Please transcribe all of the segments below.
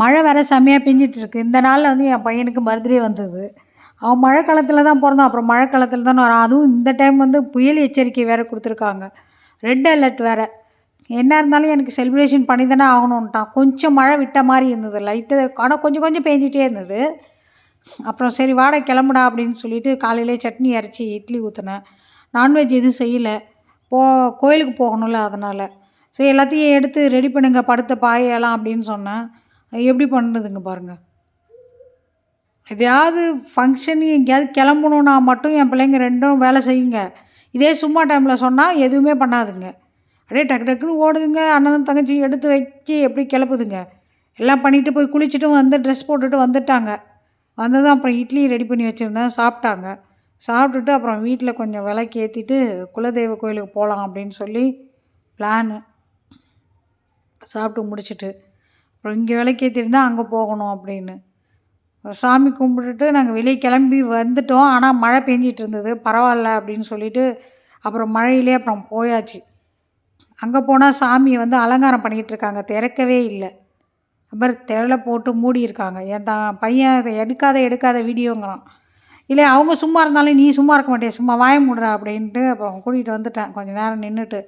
மழை வேறு செம்மையாக பெஞ்சிட்டு இருக்கு இந்த நாளில் வந்து என் பையனுக்கு பர்த்டே வந்தது. அவன் மழை காலத்தில் தான் பிறந்தான். அப்புறம் மழை காலத்தில் தானே வரான் அதுவும் இந்த டைம் வந்து புயல் எச்சரிக்கை வேறு கொடுத்துருக்காங்க. ரெட் அலர்ட் வேறு. என்ன இருந்தாலும் எனக்கு செலிப்ரேஷன் பண்ணி தானே ஆகணுன்ட்டான் கொஞ்சம் மழை விட்ட மாதிரி இருந்தது. லைட்டு ஆனால் கொஞ்சம் கொஞ்சம் பேஞ்சிட்டே இருந்தது. அப்புறம் சரி வாடகை கிளம்புடா அப்படின்னு சொல்லிட்டு காலையிலே சட்னி அரைச்சி இட்லி ஊற்றினேன் நான்வெஜ் எதுவும் செய்யலை. போ கோயிலுக்கு போகணும்ல அதனால். சரி எல்லாத்தையும் எடுத்து ரெடி பண்ணுங்க படுத்த பாயலாம் அப்படின்னு சொன்னேன். எப்படி பண்ணுதுங்க பாருங்கள் எதையாவது ஃபங்க்ஷன் எங்கேயாவது கிளம்பணுன்னா மட்டும் என் பிள்ளைங்க ரெண்டும் வேலை செய்யுங்க. இதே சும்மா டைமில் சொன்னால் எதுவுமே பண்ணாதுங்க. அப்படியே டக்கு டக்குன்னு ஓடுதுங்க. அண்ணனும் தங்கச்சி எடுத்து வச்சு எப்படி கிளப்புதுங்க. எல்லாம் பண்ணிவிட்டு போய் குளிச்சுட்டு வந்து ட்ரெஸ் போட்டுட்டு வந்துட்டாங்க. வந்ததும் அப்புறம் இட்லி ரெடி பண்ணி வச்சுருந்தேன் சாப்பிட்டாங்க. சாப்பிட்டுட்டு அப்புறம் வீட்டில் கொஞ்சம் விலைக்கு ஏற்றிட்டு குலதெய்வ கோயிலுக்கு போகலாம் அப்படின்னு சொல்லி பிளானு சாப்பிட்டு முடிச்சுட்டு அப்புறம் இங்கே விளக்கேற்றிருந்தா அங்கே போகணும் அப்படின்னு. சாமி கும்பிட்டுட்டு நாங்கள் வெளியே கிளம்பி வந்துட்டோம். ஆனால் மழை பெஞ்சிட்டு இருந்தது. பரவாயில்ல அப்படின்னு சொல்லிட்டு அப்புறம் மழையிலே அப்புறம் போயாச்சு. அங்கே போனால் சாமியை வந்து அலங்காரம் பண்ணிக்கிட்டு இருக்காங்க. திறக்கவே இல்லை. அப்புறம் திரளை போட்டு மூடியிருக்காங்க என் தான் பையன் அதை எடுக்காத எடுக்காத வீடியோங்கிறான். இல்லை அவங்க சும்மா இருந்தாலும் நீ சும்மா இருக்க மாட்டே சும்மா வாய மூடுறா அப்படின்ட்டு அப்புறம் கூட்டிகிட்டு வந்துட்டேன். கொஞ்சம் நேரம் நின்றுட்டு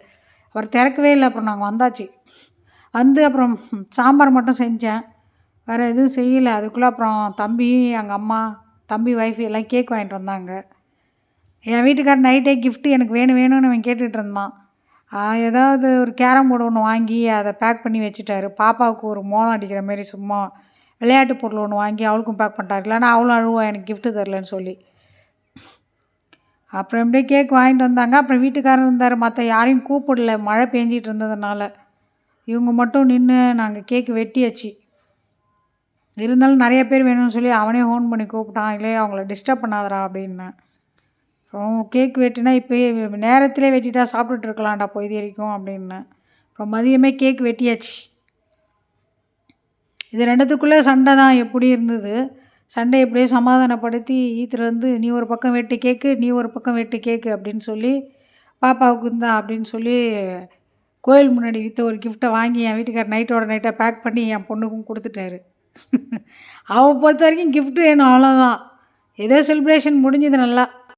அப்புறம் திறக்கவே இல்லை. அப்புறம் நாங்கள் வந்தாச்சு. வந்து அப்புறம் சாம்பார் மட்டும் செஞ்சேன். வேறு எதுவும் செய்யலை. அதுக்குள்ளே அப்புறம் தம்பி எங்கள் அம்மா தம்பி ஒய்ஃப் எல்லாம் கேக் வாங்கிட்டு வந்தாங்க. என் வீட்டுக்கார் நைட்டே கிஃப்ட்டு எனக்கு வேணும் வேணும்னு அவன் கேட்டுகிட்டு இருந்தான். ஏதாவது ஒரு கேரம் போர்டு ஒன்று வாங்கி அதை பேக் பண்ணி வச்சுட்டாரு. பாப்பாவுக்கு ஒரு மோளம் அடிக்கிற மாரி சும்மா விளையாட்டு பொருள் ஒன்று வாங்கி அவளுக்கும் பேக் பண்ணிட்டாரு. இல்லைன்னா அவளும் அழுவா எனக்கு கிஃப்ட்டு தரலன்னு சொல்லி. அப்புறம் எப்படியே கேக் வாங்கிட்டு வந்தாங்க. அப்புறம் வீட்டுக்காரர் இருந்தார் மற்ற யாரையும் கூப்பிடல. மழை பெஞ்சிட்டு இருந்ததுனால. இவங்க மட்டும் நின்று நாங்கள் கேக்கு வெட்டியாச்சு. இருந்தாலும் நிறைய பேர் வேணும்னு சொல்லி அவனே ஃபோன் பண்ணி கூப்பிட்டான். இல்லை அவங்கள டிஸ்டர்ப் பண்ணாதரா அப்படின்னேன் அப்புறம் கேக் வெட்டினா இப்போயே நேரத்திலே வெட்டிட்டா சாப்பிட்டுட்டு இருக்கலாம்டா பொய்தி வரைக்கும் அப்படின்னேன் அப்புறம் மதியமே கேக் வெட்டியாச்சு. இது ரெண்டுத்துக்குள்ளே சண்டை தான் எப்படி இருந்தது? சண்டை எப்படியோ சமாதானப்படுத்தி ஈத்துல வந்து நீ ஒரு பக்கம் வெட்டு கேக்கு நீ ஒரு பக்கம் வெட்டு கேக்கு அப்படின்னு சொல்லி பாப்பாவுக்கு இருந்தா அப்படின்னு சொல்லி கோயில் முன்னாடி விற்ற ஒரு கிஃப்ட்டை வாங்கி என் வீட்டுக்கார் நைட்டோட நைட்டாக பேக் பண்ணி என் பொண்ணுக்கும் கொடுத்துட்டாரு. அவள் பொறுத்த வரைக்கும் கிஃப்ட்டு வேணும் அவ்வளோதான் ஏதோ செலிப்ரேஷன் முடிஞ்சது நல்லா.